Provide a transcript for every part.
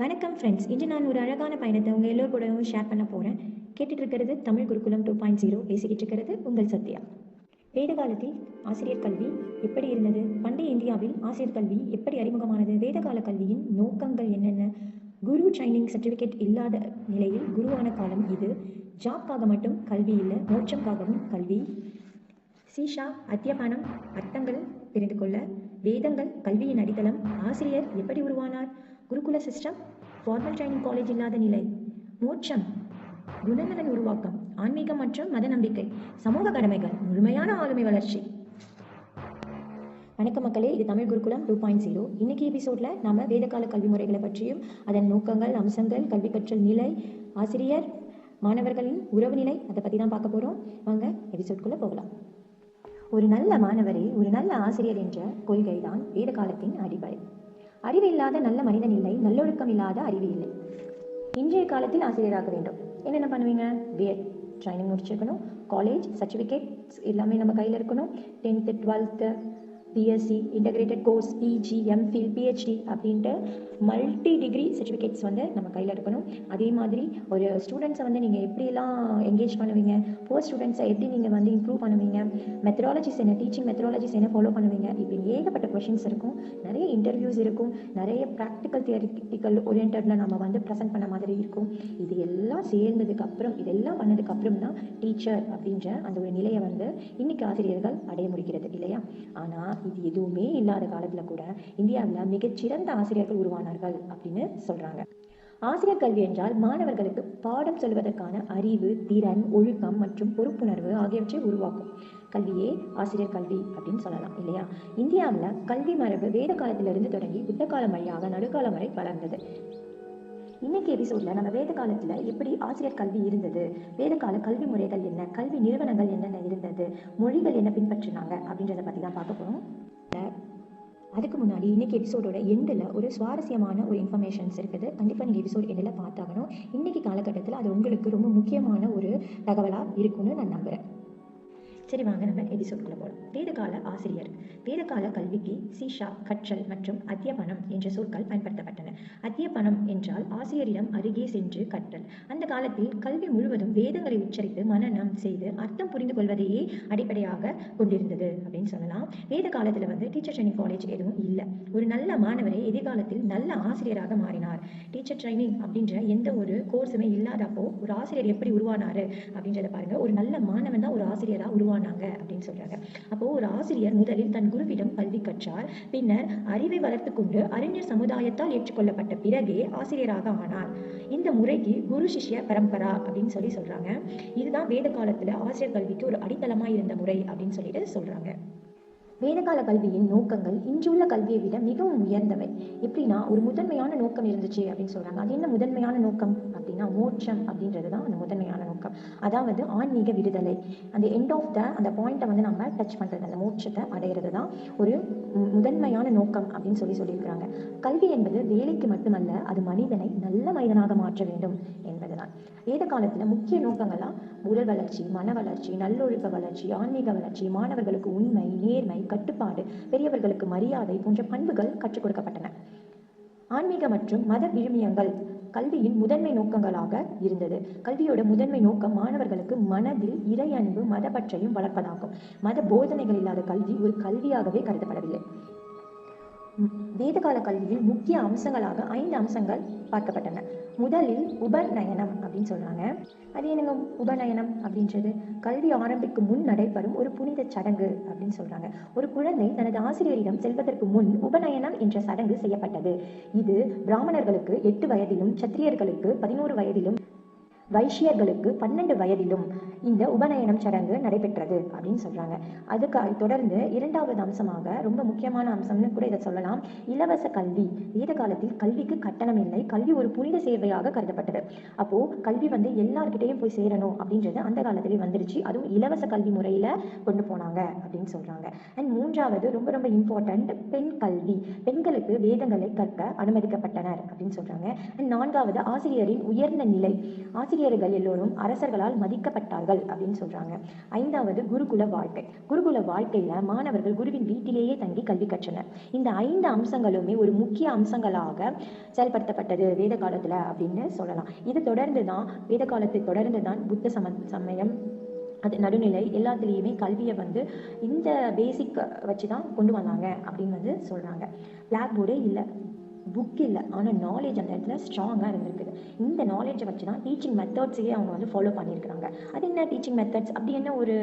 வணக்கம் ஃப்ரெண்ட்ஸ் இன்று நான் ஒரு அழகான பயணத்தை உங்கள் எல்லோர் கூடவும் ஷேர் பண்ண போகிறேன் கேட்டுட்டு இருக்கிறது தமிழ் குருகுலம் டூ பாயிண்ட் ஜீரோ oh, பேசிக்கிட்டு இருக்கிறது உங்கள் சத்யா. வேத காலத்தில் ஆசிரியர் கல்வி எப்படி இருந்தது? பண்டைய இந்தியாவில் ஆசிரியர் கல்வி எப்படி அறிமுகமானது? வேதகால கல்வியின் நோக்கங்கள் என்னென்ன? குரு ட்ரைனிங் சர்டிஃபிகேட் இல்லாத நிலையில் குருவான காலம் இது. ஜாப்காக மட்டும் கல்வி இல்லை மோட்சம்காகவும் கல்வி. சீஷா அத்தியபானம் அர்த்தங்கள் தெரிந்து கொள்ள. வேதங்கள் கல்வியின் அடித்தளம் ஆசிரியர் எப்படி உருவானார்? குருகுல சிஸ்டம் ஃபார்மல் ட்ரைனிங் காலேஜ் இல்லாத நிலை. மோட்சம் குணநலன் உருவாக்கம் ஆன்மீகம் மற்றும் மத நம்பிக்கை சமூக கடமைகள் முழுமையான ஆளுமை வளர்ச்சி. வணக்கம் மக்களே இது தமிழ் குருகுலம் டூ பாயிண்ட் ஜீரோ இன்னைக்கு எபிசோட்ல நாம வேதகால கல்வி முறைகளை பற்றியும் அதன் நோக்கங்கள் அம்சங்கள் கல்வி கற்றல் நிலை ஆசிரியர் மாணவர்களின் உறவு நிலை அதை பற்றி தான் பார்க்க போகிறோம் வாங்க எபிசோட்குள்ளே போகலாம். ஒரு நல்ல மாணவரே ஒரு நல்ல ஆசிரியர் என்ற கொள்கைதான் வேத காலத்தின் அடிப்படை. அறிவு இல்லாத நல்ல மனிதன் இல்லை நல்லொழுக்கம் இல்லாத அறிவு இல்லை. இன்றைய காலத்தில் ஆசிரியராக வேண்டும். என்னென்ன பண்ணுவீங்க? பிஎட் ட்ரைனிங் முடிச்சிருக்கணும். காலேஜ் சர்டிஃபிகேட்ஸ் எல்லாமே நம்ம கையில் இருக்கணும். Tenth twelfth BSc integrated course PG MPhil PhD அப்படின்ட்டு மல்டி டிகிரி சர்டிஃபிகேட்ஸ் வந்து நம்ம கையில் இருக்கணும். அதே மாதிரி ஒரு ஸ்டூடெண்ட்ஸை வந்து நீங்கள் எப்படிலாம் என்கேஜ் பண்ணுவீங்க? போர் ஸ்டூடெண்ட்ஸை எப்படி நீங்கள் வந்து இம்ப்ரூவ் பண்ணுவீங்க? மெத்தடாலஜிஸ் என்ன? டீச்சிங் மெத்தடாலஜிஸ் என்ன ஃபாலோ பண்ணுவீங்க? இப்படி ஏகப்பட்ட கொஷின்ஸ் இருக்கும். நிறைய இன்டர்வியூஸ் இருக்கும். நிறைய ப்ராக்டிக்கல் தியரிட்டிக்கல் ஓரியன்டில் நம்ம வந்து ப்ரெசென்ட் பண்ண மாதிரி இருக்கும். இது எல்லாம் சேர்ந்ததுக்கப்புறம் இதெல்லாம் பண்ணதுக்கப்புறம் தான் டீச்சர் அப்படின்ற அந்த ஒரு நிலையை வந்து இன்னைக்கு ஆசிரியர்கள் அடைய முடிகிறது இல்லையா? ஆனால் இது எதுவுமே இல்லாத காலத்தில் கூட இந்தியாவில் மிகச்சிறந்த ஆசிரியர்கள் உருவானார்கள் அப்படின்னு சொல்கிறாங்க ஆசிரியர் கல்வி என்றால் மாணவர்களுக்கு பாடம் சொல்வதற்கான அறிவு திறன் ஒழுக்கம் மற்றும் பொறுப்புணர்வு ஆகியவற்றை உருவாக்கும். கல்வியே ஆசிரியர் கல்வி அப்படின்னு சொல்லலாம் இல்லையா? இந்தியாவில் கல்வி மரபு வேத காலத்திலிருந்து தொடங்கி புத்த காலம் வழியாக நடுக்காலம் வரை வளர்ந்தது. இன்னைக்கு எபிசோட்ல நம்ம வேத காலத்துல எப்படி ஆசிரியர் கல்வி இருந்தது? வேதகால கல்வி முறைகள் என்ன? கல்வி நிறுவனங்கள் என்னென்ன இருந்தது? மொழிகள் என்ன பின்பற்றினாங்க? அப்படின்றத பத்தி தான் பார்க்க போறோம். அதுக்கு முன்னாடி இன்னைக்கு எபிசோடோட எண்டில் ஒரு சுவாரஸ்யமான ஒரு இன்ஃபர்மேஷன்ஸ் இருக்குது. கண்டிப்பாக நீங்கள் எபிசோட் எண்டில் பார்த்தாகணும். இன்னைக்கு காலகட்டத்தில் அது உங்களுக்கு ரொம்ப முக்கியமான ஒரு தகவலாக இருக்கும்னு நான் நம்புகிறேன் சரி வாங்க நம்ம எபிசோட்குள்ள போகலாம் வேதகால ஆசிரியர் வேதகால கல்விக்கு சீஷா கற்றல் மற்றும் அத்தியபனம் என்ற சொற்கள் பயன்படுத்தப்பட்டன. அத்தியபனம் என்றால் ஆசிரியரிடம் அருகே சென்று கற்றல். அந்த காலத்தில் கல்வி முழுவதும் வேதங்களை உச்சரித்து மனநம் செய்து அர்த்தம் புரிந்து கொள்வதையே அடிப்படையாக கொண்டிருந்தது அப்படின்னு சொல்லலாம். வேத காலத்தில் வந்து டீச்சர் ட்ரைனிங் காலேஜ் எதுவும் இல்லை. ஒரு நல்ல மாணவரை எதிர்காலத்தில் நல்ல ஆசிரியராக மாறினார். டீச்சர் ட்ரைனிங் அப்படின்ற எந்த ஒரு கோர்ஸுமே இல்லாதப்போ ஒரு ஆசிரியர் எப்படி உருவானாரு அப்படின்றத பாருங்க. ஒரு நல்ல மாணவன் தான் ஒரு ஆசிரியராக ஆனாங்க அப்படின்னு சொல்றாங்க. அப்போ ஒரு ஆசிரியர் முதலில் தன் குருவிடம் கல்வி கற்றார். பின்னர் அறிவை வளர்த்து கொண்டு அறிஞர் சமுதாயத்தால் ஏற்றுக்கொள்ளப்பட்ட பிறகே ஆசிரியராக ஆனார். இந்த முறைக்கு குரு சிஷ்ய பரம்பரா அப்படின்னு சொல்லி சொல்றாங்க. இதுதான் வேத காலத்துல ஆசிரியர் கல்விக்கு ஒரு அடித்தளமா இருந்த முறை அப்படின்னு சொல்லிட்டு சொல்றாங்க. வேதகால கல்வியின் நோக்கங்கள் இன்றுள்ள கல்வியை விட மிகவும் உயர்ந்தவை. எப்படின்னா ஒரு முதன்மையான நோக்கம் இருந்துச்சு அப்படின்னு சொல்றாங்க. அது என்ன முதன்மையான நோக்கம்? அப்படின்னா மோட்சம் அப்படின்றது தான் அந்த முதன்மையான நோக்கம். அதாவது ஆன்மீக விடுதலை. அந்த எண்ட் ஆஃப் த அந்த பாயிண்ட்டை வந்து நம்ம டச் பண்றது அந்த மோட்சத்தை அடைகிறது தான் ஒரு முதன்மையான நோக்கம் அப்படின்னு சொல்லி சொல்லியிருக்கிறாங்க. கல்வி என்பது வேலைக்கு மட்டுமல்ல அது மனிதனை நல்ல மனிதனாக மாற்ற வேண்டும் தான் வேத காலத்துல முக்கிய நோக்கங்கள்லாம் உடல் வளர்ச்சி மன வளர்ச்சி நல்லொழுக்க வளர்ச்சி ஆன்மீக வளர்ச்சி மாணவர்களுக்கு உண்மை நேர்மை கட்டுப்பாடு பெரியவர்களுக்கு மரியாதை போன்ற பண்புகள் கற்றுக் கொடுக்கப்பட்டன. ஆன்மீக மற்றும் மத விழுமியங்கள் கல்வியின் முதன்மை நோக்கங்களாக இருந்தது. கல்வியோட முதன்மை நோக்கம் மாணவர்களுக்கு மனதில் இறை அன்பு மதப்பற்றையும் வளர்ப்பதாகும். மத போதனைகள் இல்லாத கல்வி ஒரு கல்வியாகவே கருதப்படவில்லை. வேதகால கல்வியில் முக்கிய அம்சங்களாக ஐந்து அம்சங்கள் பார்க்கப்பட்டன. முதலில் உபநயனம் அப்படின்னு சொல்றாங்க. அது என்னங்க உபநயனம் அப்படின்றது? கல்வி ஆரம்பிக்கும் முன் நடைபெறும் ஒரு புனித சடங்கு அப்படின்னு சொல்றாங்க. ஒரு குழந்தை தனது ஆசிரியரிடம் செல்வதற்கு முன் உபநயனம் என்ற சடங்கு செய்யப்பட்டது. இது பிராமணர்களுக்கு எட்டு வயதிலும் சத்திரியர்களுக்கு பதினோரு வயதிலும் வைஷ்யர்களுக்கு பன்னெண்டு வயதிலும் இந்த உபநயனம் சடங்கு நடைபெற்றது அப்படின்னு சொல்றாங்க. அதுக்கு தொடர்ந்து இரண்டாவது அம்சமாக ரொம்ப முக்கியமான அம்சம்னு கூட இதை சொல்லலாம். இலவச கல்வி வேத காலத்தில் கல்விக்கு கட்டணம் இல்லை. கல்வி ஒரு புனித சேவையாக கருதப்பட்டது. அப்போ கல்வி வந்து எல்லார்கிட்டையும் போய் சேரணும் அப்படின்றது அந்த காலத்திலே வந்துருச்சு. அதுவும் இலவச கல்வி முறையில கொண்டு போனாங்க அப்படின்னு சொல்றாங்க. அண்ட் மூன்றாவது ரொம்ப ரொம்ப இம்பார்ட்டன்ட் பெண் கல்வி. பெண்களுக்கு வேதங்களை கற்க அனுமதிக்கப்பட்டனர் அப்படின்னு சொல்றாங்க. அண்ட் நான்காவது ஆசிரியரின் உயர்ந்த நிலை. ஆசிரியர் ஆசிரியர்கள் எல்லோரும் அரசர்களால் மதிக்கப்பட்டார்கள் அப்படின்னு சொல்றாங்க. ஐந்தாவது குருகுல வாழ்க்கை. குருகுல வாழ்க்கையில மாணவர்கள் குருவின் வீட்டிலேயே தங்கி கல்வி கற்றனர். இந்த ஐந்து அம்சங்களுமே ஒரு முக்கிய அம்சங்களாக செயல்படுத்தப்பட்டது வேத காலத்துல அப்படின்னு சொல்லலாம். இது தொடர்ந்து தான் வேத காலத்தை தொடர்ந்து தான் புத்த சம சமயம் அது நடுநிலை எல்லாத்துலேயுமே கல்வியை வந்து இந்த பேசிக் வச்சு தான் கொண்டு வந்தாங்க அப்படின்னு வந்து சொல்கிறாங்க பிளாக் போர்டே இல்லை. புக் இல்லை. ஆனால் நாலேஜ் அந்த இடத்துல ஸ்ட்ராங்காக இருந்திருக்குது. இந்த நாலேஜை வச்சு தான் டீச்சிங் மெத்தட்ஸையே அவங்க வந்து ஃபாலோ பண்ணியிருக்கிறாங்க. அது என்ன டீச்சிங் மெத்தட்ஸ் அப்படி என்ன ஒரு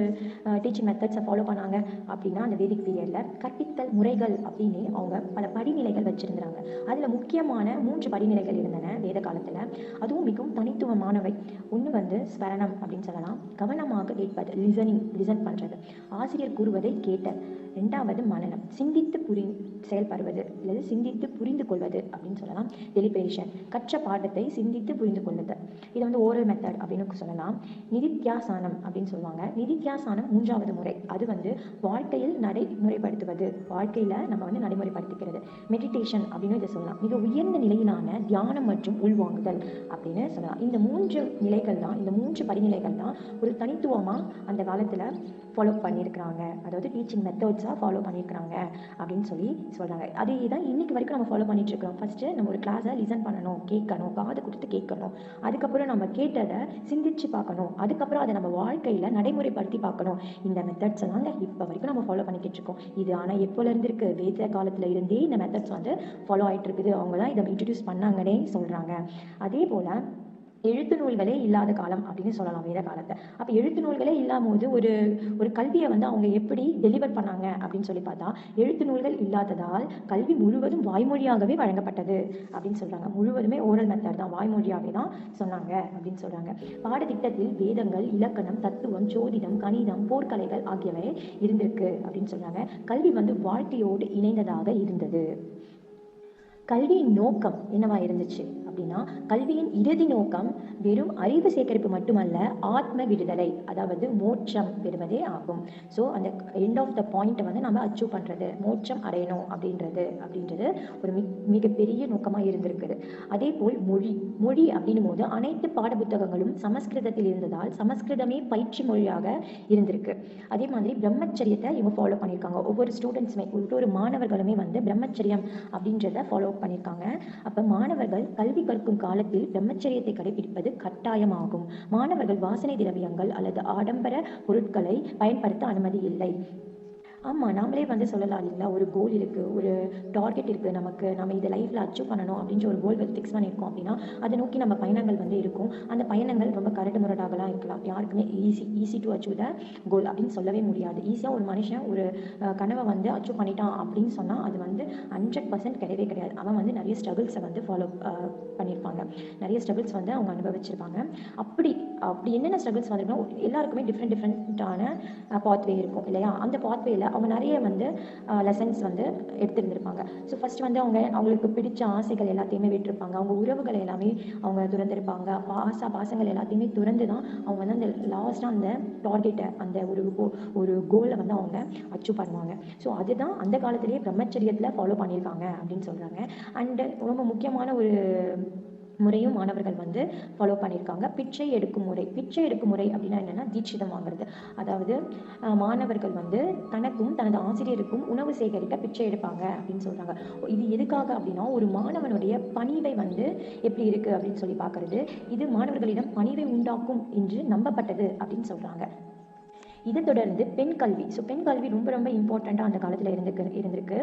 டீச்சிங் மெத்தட்ஸை ஃபாலோ பண்ணாங்க? அப்படின்னா அந்த வேதிக் பீரியடில் கற்பித்தல் முறைகள் அப்படின்னு அவங்க பல படிநிலைகள் வச்சுருந்தாங்க. அதில் முக்கியமான மூன்று படிநிலைகள் இருந்தன வேத காலத்தில். அதுவும் மிகவும் தனித்துவமானவை. ஒன்று வந்து ஸ்வரணம் அப்படின்னு சொல்லலாம். கவனமாக கேட்பது லிசனிங் லிசன் பண்ணுறது ஆசிரியர் கூறுவதை கேட்டல். ரெண்டாவது மனநம். சிந்தித்து புரி செயல்படுவது. அல்லது சிந்தித்து புரிந்து கொள்வது அப்படின்னு சொல்லலாம். டெலிபரேஷன் கற்ற பாடத்தை சிந்தித்து புரிந்து கொள்வது. இது வந்து ஓரல் மெத்தட் அப்படின்னு சொல்லலாம். நிதித்தியாசானம் அப்படின்னு சொல்லுவாங்க. நிதித்தியாசானம் மூன்றாவது முறை. அது வந்து வாழ்க்கையில் நடைமுறைப்படுத்துவது. வாழ்க்கையில் நம்ம வந்து நடைமுறைப்படுத்திக்கிறது. மெடிடேஷன் அப்படின்னு இதை சொல்லலாம். மிக உயர்ந்த நிலையிலான தியானம் மற்றும் உள்வாங்குதல் அப்படின்னு சொல்லலாம். இந்த மூன்று நிலைகள் தான் இந்த மூன்று படிநிலைகள் தான் ஒரு தனித்துவமாக அந்த காலத்தில் ஃபாலோ பண்ணியிருக்கிறாங்க. அதாவது டீச்சிங் மெத்தட்ஸாக ஃபாலோ பண்ணியிருக்கிறாங்க அப்படின்னு சொல்லி சொல்கிறாங்க அதே தான் இன்னைக்கு வரைக்கும் நம்ம ஃபாலோ பண்ணிட்டு இருக்கோம். ஃபஸ்ட்டு நம்ம ஒரு கிளாஸை லிசன் பண்ணணும் கேட்கணும் காது கொடுத்து கேட்கணும். அதுக்கப்புறம் நம்ம கேட்டதை சிந்திச்சு பார்க்கணும். அதுக்கப்புறம் அதை நம்ம வாழ்க்கையில் நடைமுறைப்படுத்தி பார்க்கணும். இந்த மெத்தட்ஸ் எல்லாங்க இப்போ வரைக்கும் நம்ம ஃபாலோ பண்ணிக்கிட்டு இருக்கோம். இது ஆனால் எப்போலேருந்து இருக்கு? வேத காலத்தில் இருந்தே இந்த மெத்தட்ஸ் வந்து ஃபாலோ ஆகிட்டு இருக்குது. அவங்க தான் இதை இன்ட்ரடியூஸ் பண்ணாங்கன்னே சொல்கிறாங்க அதே போல் எழுத்து நூல்களே இல்லாத காலம் அப்படின்னு சொல்லலாம் வேத காலத்தை. அப்போ எழுத்து நூல்களே இல்லாமோது ஒரு ஒரு கல்வியை வந்து அவங்க எப்படி டெலிவர் பண்ணாங்க அப்படின்னு சொல்லி பார்த்தா எழுத்து நூல்கள் இல்லாததால் கல்வி முழுவதும் வாய்மொழியாகவே வழங்கப்பட்டது அப்படின்னு சொல்றாங்க. முழுவதுமே ஓரல் மெத்தட் தான் வாய்மொழியாகவே தான் சொன்னாங்க அப்படின்னு சொல்றாங்க. பாடத்திட்டத்தில் வேதங்கள் இலக்கணம் தத்துவம் ஜோதிடம் கணிதம் போர்க்கலைகள் ஆகியவை இருந்திருக்கு அப்படின்னு சொல்றாங்க. கல்வி வந்து வாழ்க்கையோடு இணைந்ததாக இருந்தது. கல்வியின் நோக்கம் என்னவா இருந்துச்சு? அப்படின்னா கல்வியின் இறுதி நோக்கம் வெறும் அறிவு சேகரிப்பு மட்டுமல்ல ஆத்ம விடுதலை அதாவது மோட்சம் பெறுவதே ஆகும். ஸோ அந்த எண்ட் ஆஃப் த பாயிண்ட்டை வந்து நம்ம அச்சீவ் பண்ணுறது மோட்சம் அடையணும் அப்படின்றது அப்படின்றது ஒரு மிக மிகப்பெரிய நோக்கமாக இருந்திருக்குது. அதே போல் மொழி மொழி அப்படின்னும் போது அனைத்து பாடப்புத்தகங்களும் சமஸ்கிருதத்தில் இருந்ததால் சமஸ்கிருதமே பயிற்சி மொழியாக இருந்திருக்கு. அதே மாதிரி பிரம்மச்சரியத்தை இவங்க ஃபாலோ பண்ணியிருக்காங்க. ஒவ்வொரு ஸ்டூடெண்ட்ஸுமே ஒவ்வொரு மாணவர்களுமே வந்து பிரம்மச்சரியம் அப்படின்றத ஃபாலோ பண்ணியிருக்காங்க. அப்போ மாணவர்கள் கல்வி கற்கும் காலத்தில் பிரம்மச்சரியத்தை கடைபிடிப்பது கட்டாயமாகும். மாணவர்கள் வாசனை திரவியங்கள் அல்லது ஆடம்பர பொருட்களை பயன்படுத்த அனுமதி இல்லை. ஆமாம் நாமளே வந்து சொல்லலாம் இல்லைங்களா? ஒரு கோல் இருக்குது ஒரு டார்கெட் இருக்குது நமக்கு நம்ம இதை லைஃப்பில் அச்சீவ் பண்ணணும் அப்படின்ற ஒரு கோல் வந்து ஃபிக்ஸ் பண்ணியிருக்கோம் அப்படின்னா அதை நோக்கி நம்ம பயணங்கள் வந்து இருக்கும். அந்த பயணங்கள் ரொம்ப கரடு முரடாகலாம் இருக்கலாம். யாருக்குமே easy easy to achieve the goal அப்படின்னு சொல்லவே முடியாது. ஈஸியாக ஒரு மனுஷன் ஒரு கனவை வந்து அச்சீவ் பண்ணிட்டான் அப்படின்னு சொன்னால் அது வந்து ஹண்ட்ரட் பர்சன்ட் கிடையவே கிடையாது. அவன் வந்து நிறைய ஸ்ட்ரகிள்ஸை வந்து ஃபாலோ பண்ணியிருப்பாங்க. நிறைய ஸ்ட்ரகிள்ஸ் வந்து அவங்க அனுபவிச்சிருப்பாங்க. அப்படி அப்படி என்னென்ன ஸ்ட்ரகிள்ஸ் வந்திருக்கணும் எல்லாருக்குமே டிஃப்ரெண்ட் டிஃப்ரெண்ட்டான பாத்வே இருக்கும் இல்லையா? அந்த பாத்வேயில் அவங்க நிறைய வந்து லெசன்ஸ் வந்து எடுத்திருந்திருப்பாங்க. ஸோ ஃபஸ்ட் வந்து அவங்க அவங்களுக்கு பிடிச்ச ஆசைகள் எல்லாத்தையுமே விட்டுருப்பாங்க. அவங்க உறவுகள் எல்லாமே அவங்க துறந்திருப்பாங்க. பாச பாசங்கள் எல்லாத்தையுமே துறந்து தான் அவங்க வந்து அந்த லாஸ்ட்டாக அந்த டார்கெட்டை அந்த ஒரு ஒரு கோலை வந்து அவங்க அச்சீவ் பண்ணுவாங்க. ஸோ அதுதான் அந்த காலத்திலேயே பிரம்மச்சரியத்தில் ஃபாலோ பண்ணியிருக்காங்க அப்படின்னு சொல்கிறாங்க அண்டு ரொம்ப முக்கியமான ஒரு முறையும் மாணவர்கள் வந்து ஃபாலோ பண்ணியிருக்காங்க. பிச்சை எடுக்கும் முறை. பிச்சை எடுக்கும் முறை அப்படின்னா என்னென்னா தீட்சிதம் வாங்குறது. அதாவது மாணவர்கள் வந்து தனக்கும் தனது ஆசிரியருக்கும் உணவு சேகரிக்க பிச்சை எடுப்பாங்க அப்படின்னு சொல்கிறாங்க இது எதுக்காக அப்படின்னா ஒரு மாணவனுடைய பணிவை வந்து எப்படி இருக்குது அப்படின்னு சொல்லி பார்க்குறது. இது மாணவர்களிடம் பணிவை உண்டாக்கும் என்று நம்பப்பட்டது அப்படின்னு சொல்கிறாங்க இதை தொடர்ந்து பெண் கல்வி. ஸோ பெண் கல்வி ரொம்ப ரொம்ப இம்பார்ட்டண்ட்டாக அந்த காலத்தில் இருந்துக்கு இருந்திருக்கு.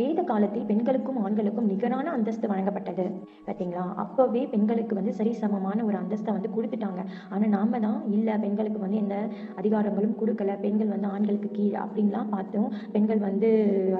வேத காலத்தில் பெண்களுக்கும் ஆண்களுக்கும் நிகரான அந்தஸ்து வழங்கப்பட்டது. பார்த்தீங்களா அப்போவே பெண்களுக்கு வந்து சரிசமமான ஒரு அந்தஸ்தை வந்து கொடுத்துட்டாங்க. ஆனால் நாம தான் இல்லை பெண்களுக்கு வந்து எந்த அதிகாரங்களும் கொடுக்கல பெண்கள் வந்து ஆண்களுக்கு கீழே அப்படின்லாம் பார்த்தோம். பெண்கள் வந்து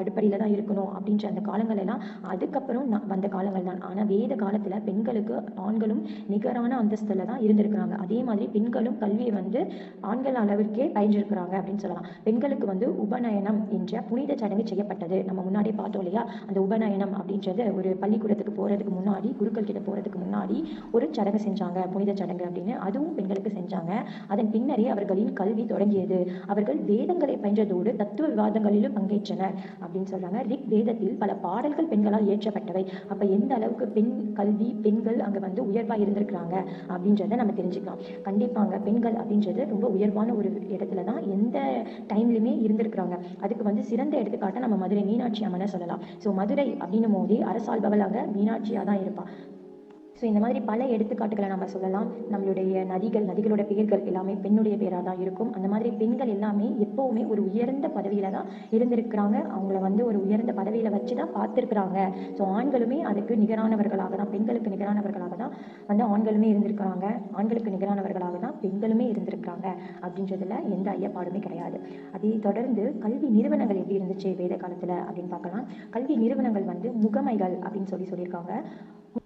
அடுப்படியில் தான் இருக்கணும் அப்படின்ற அந்த காலங்கள் எல்லாம் அதுக்கப்புறம் வந்த காலங்கள் தான். ஆனால் வேத காலத்தில் பெண்களுக்கு ஆண்களும் நிகரான அந்தஸ்தில் தான் இருந்திருக்கிறாங்க. அதே மாதிரி பெண்களும் கல்வியை வந்து ஆண்கள் அளவிற்கே பயின்று இருக்கிறாங்க அப்படின்னு சொல்லலாம். பெண்களுக்கு வந்து உபநயனம் என்ற புனித சடங்கு செய்யப்பட்டது. நம்ம முன்னாடி பார்த்தோம் இல்லையா? அந்த உபநயனம் அப்படின்றது ஒரு பள்ளிக்கூடத்துக்கு போகிறதுக்கு முன்னாடி குருக்கள் கிட்ட போகிறதுக்கு முன்னாடி ஒரு சடங்கு செஞ்சாங்க புனித சடங்கு அப்படின்னு. அதுவும் பெண்களுக்கு செஞ்சாங்க. அதன் பின்னரே அவர்களின் கல்வி தொடங்கியது. அவர்கள் வேதங்களை பயின்றதோடு தத்துவ விவாதங்களிலும் பங்கேற்றனர் அப்படின்னு சொல்றாங்க. ரிக் வேதத்தில் பல பாடல்கள் பெண்களால் இயற்றப்பட்டவை. அப்ப எந்த அளவுக்கு பெண் கல்வி பெண்கள் அங்க வந்து உயர்வா இருந்திருக்கிறாங்க அப்படின்றத நம்ம தெரிஞ்சுக்கலாம். கண்டிப்பாங்க பெண்கள் அப்படின்றது ரொம்ப உயர்வான ஒரு இடத்துல தான் எந்த டைம்லையுமே இருந்திருக்கிறாங்க அதுக்கு வந்து சிறந்த எடுத்துக்காட்டை நம்ம மதுரை மீனாட்சி அம்மனை சொல்லலாம். ஸோ மதுரை அப்படின்னும் போதே அரசாள்பவள் மீனாட்சியாக தான் இருப்பாள் ஸோ இந்த மாதிரி பல எடுத்துக்காட்டுகளை நம்ம சொல்லலாம். நம்மளுடைய நதிகள் நதிகளோட பெயர்கள் எல்லாமே பெண்ணுடைய பேராக தான் இருக்கும். அந்த மாதிரி பெண்கள் எல்லாமே எப்போவுமே ஒரு உயர்ந்த பதவியில தான் இருந்திருக்கிறாங்க. அவங்கள வந்து ஒரு உயர்ந்த பதவியில வச்சு தான் பார்த்துருக்குறாங்க. ஸோ ஆண்களுமே அதுக்கு நிகரானவர்களாக தான் பெண்களுக்கு நிகரானவர்களாக தான் வந்து ஆண்களுமே இருந்திருக்கிறாங்க. ஆண்களுக்கு நிகரானவர்களாக தான் பெண்களுமே இருந்திருக்கிறாங்க அப்படின்றதுல எந்த ஐயப்பாடுமே கிடையாது. அதை தொடர்ந்து கல்வி நிறுவனங்கள் எப்படி இருந்துச்சு வேத காலத்தில் அப்படின்னு பார்க்கலாம். கல்வி நிறுவனங்கள் வந்து முகமைகள் அப்படின்னு சொல்லி சொல்லியிருக்காங்க.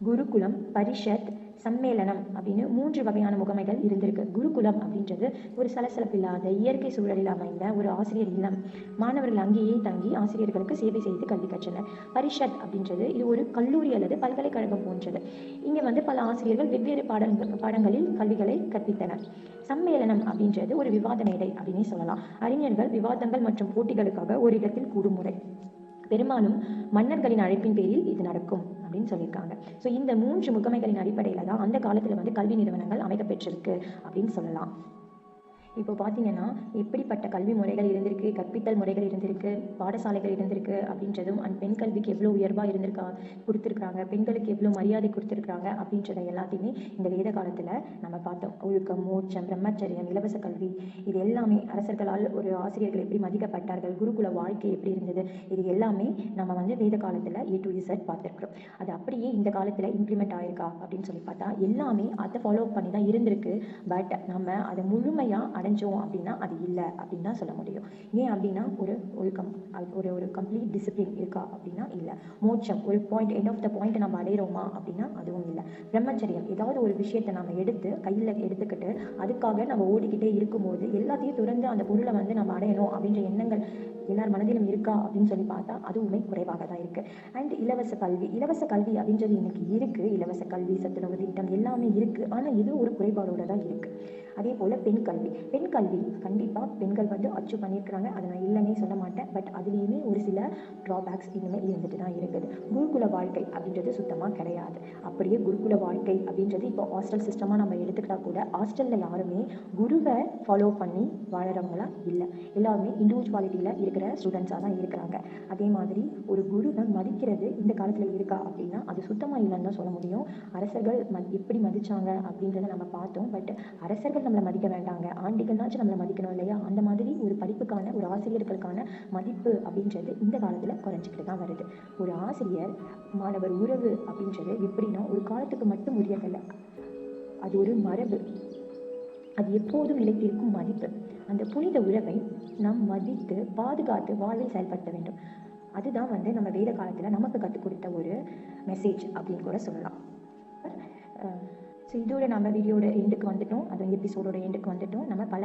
குருகுலம் பரிஷத் சம்மேளனம் அப்படின்னு மூன்று வகையான முகமைகள் இருந்திருக்கு. குருகுலம் அப்படின்றது ஒரு சலசலப்பில்லாத இயற்கை சூழலில் அமைந்த ஒரு ஆசிரியர் இல்லம். மாணவர்கள் அங்கேயே தங்கி ஆசிரியர்களுக்கு சேவை செய்து கல்வி கற்றனர்? பரிஷத் அப்படின்றது இது ஒரு கல்லூரி அல்லது பல்கலைக்கழகம் போன்றது. இங்கே வந்து பல ஆசிரியர்கள் வெவ்வேறு பாடங்கள் பாடங்களில் கல்விகளை கற்பித்தனர். சம்மேளனம் அப்படின்றது ஒரு விவாத மேடை அப்படின்னே சொல்லலாம். அறிஞர்கள் விவாதங்கள் மற்றும் போட்டிகளுக்காக ஒரு இடத்தில் கூடும் முறை. பெரும்பாலும் மன்னர்களின் அழைப்பின் பேரில் இது நடக்கும். அப்படின்னு சொல்லியிருக்காங்க. ஸோ இந்த மூன்று முகமைகளின் அடிப்படையில் தான் அந்த காலத்தில் வந்து கல்வி நிறுவனங்கள் அமைக்கப்பெற்றிருக்கு அப்படின்னு சொல்லலாம். இப்போ பார்த்தீங்கன்னா எப்படிப்பட்ட கல்வி முறைகள் இருந்திருக்கு கற்பித்தல் முறைகள் இருந்திருக்கு பாடசாலைகள் இருந்திருக்கு அப்படின்றதும் அண்ட் பெண் கல்விக்கு எவ்வளோ உயர்வாக இருந்திருக்கா கொடுத்துருக்குறாங்க பெண்களுக்கு எவ்வளோ மரியாதை கொடுத்துருக்குறாங்க அப்படின்றத எல்லாத்தையுமே இந்த வேத காலத்தில் நம்ம பார்த்தோம். ஒழுக்கம் மோட்சம் பிரம்மச்சரியம் இலவச கல்வி இது எல்லாமே அரசர்களால் ஒரு ஆசிரியர்கள் எப்படி மதிக்கப்பட்டார்கள் குருகுல வாழ்க்கை எப்படி இருந்தது இது எல்லாமே நம்ம வந்து வேத காலத்தில் ஏ டு இசட் பார்த்துருக்குறோம். அது அப்படியே இந்த காலத்தில் இம்ப்ளிமெண்ட் ஆயிருக்கா அப்படின்னு சொல்லி பார்த்தா எல்லாமே அதை ஃபாலோ பண்ணி தான் இருந்திருக்கு. பட் நம்ம அதை முழுமையாக அடைஞ்சோம் அப்படின்னா அது இல்லை அப்படின்னு தான் சொல்ல முடியும். ஏன் அப்படின்னா ஒரு ஒரு கம் ஒரு ஒரு கம்ப்ளீட் டிசிப்ளின் இருக்கா அப்படின்னா இல்லை. மோட்சம் ஒரு point end of the point நம்ம அடையிறோமா அப்படின்னா அதுவும் இல்லை. பிரம்மச்சரியம் ஏதாவது ஒரு விஷயத்தை நம்ம எடுத்து கையில் எடுத்துக்கிட்டு அதுக்காக நம்ம ஓடிக்கிட்டே இருக்கும்போது எல்லாத்தையும் துறந்து அந்த பொருளை வந்து நம்ம அடையணும் அப்படின்ற எண்ணங்கள் எல்லார் மனதிலும் இருக்கா அப்படின்னு சொல்லி பார்த்தா அதுவுமே குறைவாக தான் இருக்குது அண்ட் இலவச கல்வி இலவச கல்வி அப்படின்றது இன்னைக்கு இருக்குது இலவச கல்வி சத்துணவு திட்டம் எல்லாமே இருக்குது ஆனால் இது ஒரு குறைபாடோட தான் இருக்குது அதே போல் பெண் கல்வி. பெண் கல்வி கண்டிப்பாக பெண்கள் வந்து அச்சு பண்ணியிருக்கிறாங்க. அதை நான் இல்லைன்னே சொல்ல மாட்டேன். பட் அதுலேயுமே ஒரு சில ட்ராபேக்ஸ் இன்னுமே இருந்துட்டு தான் இருக்குது. குருகுல வாழ்க்கை அப்படின்றது சுத்தமாக கிடையாது. அப்படியே குருகுல வாழ்க்கை அப்படின்றது இப்போ ஹாஸ்டல் சிஸ்டமாக நம்ம எடுத்துக்கிட்டால் கூட ஹாஸ்டலில் யாருமே குருவை ஃபாலோ பண்ணி வாழறவங்களா இல்லை. எல்லாருமே இண்டிவிஜுவாலிட்டியில் இருக்கிற ஸ்டூடெண்ட்ஸாக தான் இருக்கிறாங்க. அதே மாதிரி ஒரு குருவை மதிக்கிறது இந்த காலத்தில் இருக்கா அப்படின்னா அது சுத்தமாக இல்லைன்னு தான் சொல்ல முடியும். அரசர்கள் ம எப்படி மதித்தாங்க அப்படின்றத நம்ம பார்த்தோம். பட் அரசர்கள் நம்மளை மதிக்க வேண்டாங்க. ஆண்டிகள்னாச்சும் நம்மளை மதிக்கணும் இல்லையா? அந்த மாதிரி ஒரு படிப்புக்கான ஒரு ஆசிரியர்களுக்கான மதிப்பு அப்படின்றது இந்த காலத்தில் குறைஞ்சிக்கிட்டு தான் வருது. ஒரு ஆசிரியர் மாணவர் உறவு அப்படின்றது எப்படின்னா ஒரு காலத்துக்கு மட்டும் உரியதல்ல. அது ஒரு மரபு. அது எப்போதும் நிலைத்திருக்கும் மதிப்பு. அந்த புனித உறவை நாம் மதித்து பாதுகாத்து வாழ்வில் செயல்படுத்த வேண்டும். அதுதான் வந்து நம்ம வேத காலத்தில் நமக்கு கற்றுக் கொடுத்த ஒரு மெசேஜ் அப்படின்னு கூட சொல்லலாம். ஸோ இதோட நம்ம வீடியோட எண்டுக்கு வந்துட்டோம். அது எபிசோடோட எண்டுக்கு வந்துட்டோம். நம்ம பல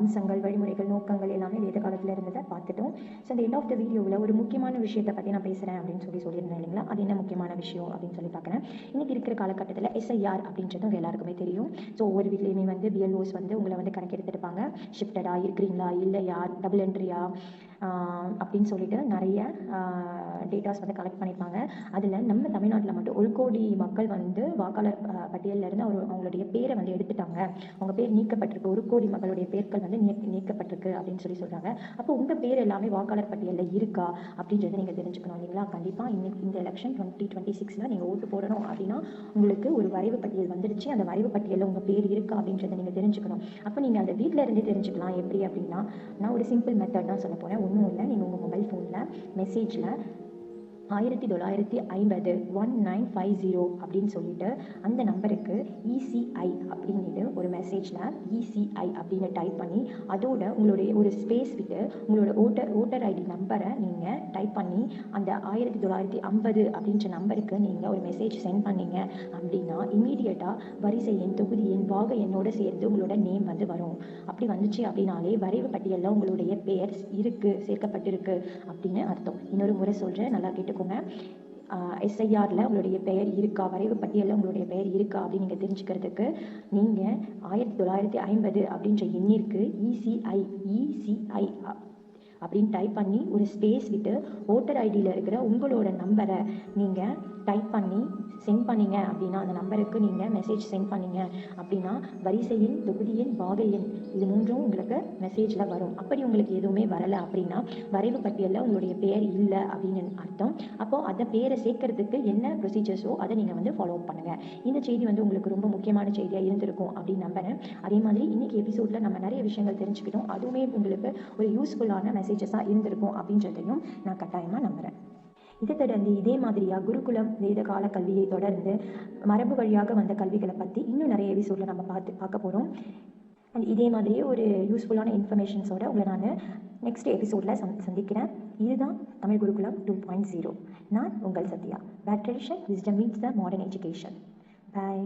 அம்சங்கள் வழிமுறைகள் நோக்கங்கள் எல்லாமே வேத காலத்தில் இருந்ததை பார்த்துட்டோம். ஸோ அந்த எண்ட் ஆஃப் த வீடியோவில் ஒரு முக்கியமான விஷயத்தை பற்றி நான் பேசுகிறேன் அப்படின்னு சொல்லி சொல்லியிருந்தேன் இல்லைங்களா? அது என்ன முக்கியமான விஷயம் அப்படின்னு சொல்லி பார்க்குறேன். இன்னைக்கு இருக்கிற காலகட்டத்தில் எஸ்ஐஆர் அப்படின்றது உங்கள் எல்லாருக்குமே தெரியும். ஸோ ஒவ்வொரு வீட்லேயுமே வந்து பிஎல்ஓஸ் வந்து உங்களை வந்து கணக்கு எடுத்துருப்பாங்க ஷிஃப்டடா இருக்கிறீங்களா? இல்லையா? டபுள் என்ட்ரியா அப்படின்னு சொல்லிட்டு நிறைய டேட்டாஸ் வந்து கலெக்ட் பண்ணியிருப்பாங்க அதில் நம்ம தமிழ்நாட்டில் மட்டும் ஒரு கோடி மக்கள் வந்து வாக்காளர் பட்டியலில் இருந்து அவர் அவங்களுடைய பேரை வந்து எடுத்துட்டாங்க. அவங்க பேர் நீக்கப்பட்டிருக்கு. ஒரு கோடி மக்களுடைய பேர்கள் வந்து நீ நீக்கப்பட்டிருக்கு அப்படின்னு சொல்லி சொல்கிறாங்க அப்போ உங்கள் பேர் எல்லாமே வாக்காளர் பட்டியலில் இருக்கா? அப்படின்றத நீங்கள் தெரிஞ்சுக்கணும் இல்லைங்களா? கண்டிப்பாக இன்னைக்கு இந்த எலெக்ஷன் டுவெண்ட்டி டுவெண்ட்டி சிக்ஸில் நீங்கள் ஓட்டு போடணும் அப்படின்னா உங்களுக்கு ஒரு வரைவு பட்டியல் வந்துடுச்சு அந்த வரைவு பட்டியலில் உங்கள் பேர் இருக்கா அப்படின்றத நீங்கள் தெரிஞ்சுக்கணும். அப்போ நீங்கள் அந்த வீட்டில் இருந்தே தெரிஞ்சுக்கலாம். எப்படி அப்படின்னா நான் ஒரு சிம்பிள் மெத்தட் தான் சொல்ல போகிறேன் ஒன்றும் இல்லை. நீங்கள் உங்கள் மொபைல் ஃபோனில் மெசேஜில் ஆயிரத்தி தொள்ளாயிரத்தி ஐம்பது ஒன் நைன் ஃபைவ் ஜீரோ அப்படின்னு சொல்லிட்டு அந்த நம்பருக்கு இசிஐ அப்படின்ட்டு ஒரு மெசேஜில் இசிஐ அப்படின்னு டைப் பண்ணி அதோட உங்களுடைய ஒரு ஸ்பேஸ் விட்டு உங்களோட ஓட்டர் ஓட்டர் ஐடி நம்பரை நீங்கள் டைப் பண்ணி அந்த ஆயிரத்தி தொள்ளாயிரத்தி ஐம்பது அப்படின்ற நம்பருக்கு நீங்கள் ஒரு மெசேஜ் சென்ட் பண்ணீங்க அப்படின்னா இமீடியட்டாக வரிசை எண் தொகுதி எண் பாக எண்ணோட சேர்ந்து உங்களோட நேம் வந்து வரும். அப்படி வந்துச்சு அப்படின்னாலே வரைவு பட்டியலில் உங்களுடைய பெயர் இருக்குது சேர்க்கப்பட்டிருக்கு அப்படின்னு அர்த்தம். இன்னொரு முறை சொல்கிறேன் நல்லா கேட்டுக்கோங்க எஸ்ஐஆரில் உங்களுடைய பெயர் இருக்கா? வரைவு பட்டியலில் உங்களுடைய பெயர் இருக்கா? அப்படின்னு நீங்கள் தெரிஞ்சுக்கிறதுக்கு நீங்கள் ஆயிரத்தி தொள்ளாயிரத்தி ஐம்பது அப்படின்ற எண்ணிற்கு இசிஐ இசிஐ அப்படின்னு டைப் பண்ணி ஒரு ஸ்பேஸ் விட்டு ஓட்டர் ஐடியில் இருக்கிற உங்களோட நம்பரை நீங்கள் டைப் பண்ணி சென்ட் பண்ணீங்க அப்படின்னா அந்த நம்பருக்கு நீங்கள் மெசேஜ் சென்ட் பண்ணீங்க அப்படின்னா வரிசையின் தொகுதியின் தொகுதி எண் பாக எண் இது மூன்றும் உங்களுக்கு மெசேஜில் வரும். அப்படி உங்களுக்கு எதுவுமே வரலை அப்படின்னா வரைவு பட்டியலில் உங்களுடைய பெயர் இல்லை அப்படின்னு அர்த்தம். அப்போது அந்த பேரை சேர்க்கறதுக்கு என்ன ப்ரொசீஜர்ஸோ அதை நீங்கள் வந்து ஃபாலோ பண்ணுங்கள் இந்த செய்தி வந்து உங்களுக்கு ரொம்ப முக்கியமான செய்தியாக இருந்திருக்கும் அப்படின்னு நம்புறேன். அதே மாதிரி இன்னைக்கு எபிசோடில் நம்ம நிறைய விஷயங்கள் தெரிஞ்சுக்கிட்டோம். அதுவுமே உங்களுக்கு ஒரு யூஸ்ஃபுல்லான மெசேஜஸாக இருந்திருக்கும் அப்படின்றதையும் நான் கட்டாயமாக நம்புகிறேன் இதை தொடர்ந்து இதே மாதிரியாக குருகுலம் வேத கால கல்வியை தொடர்ந்து மரபு வழியாக வந்த கல்விகளை பற்றி இன்னும் நிறைய எபிசோடில் நம்ம பார்த்து பார்க்க போகிறோம் அண்ட் இதே மாதிரியே ஒரு யூஸ்ஃபுல்லான இன்ஃபர்மேஷன்ஸோட உங்களை நான் நெக்ஸ்ட் எபிசோடில் சந் சந்திக்கிறேன். இதுதான் தமிழ் குருகுலம் டூ பாயிண்ட் ஜீரோ நான் உங்கள் Sathya. Bad tradition wisdom means the modern education boy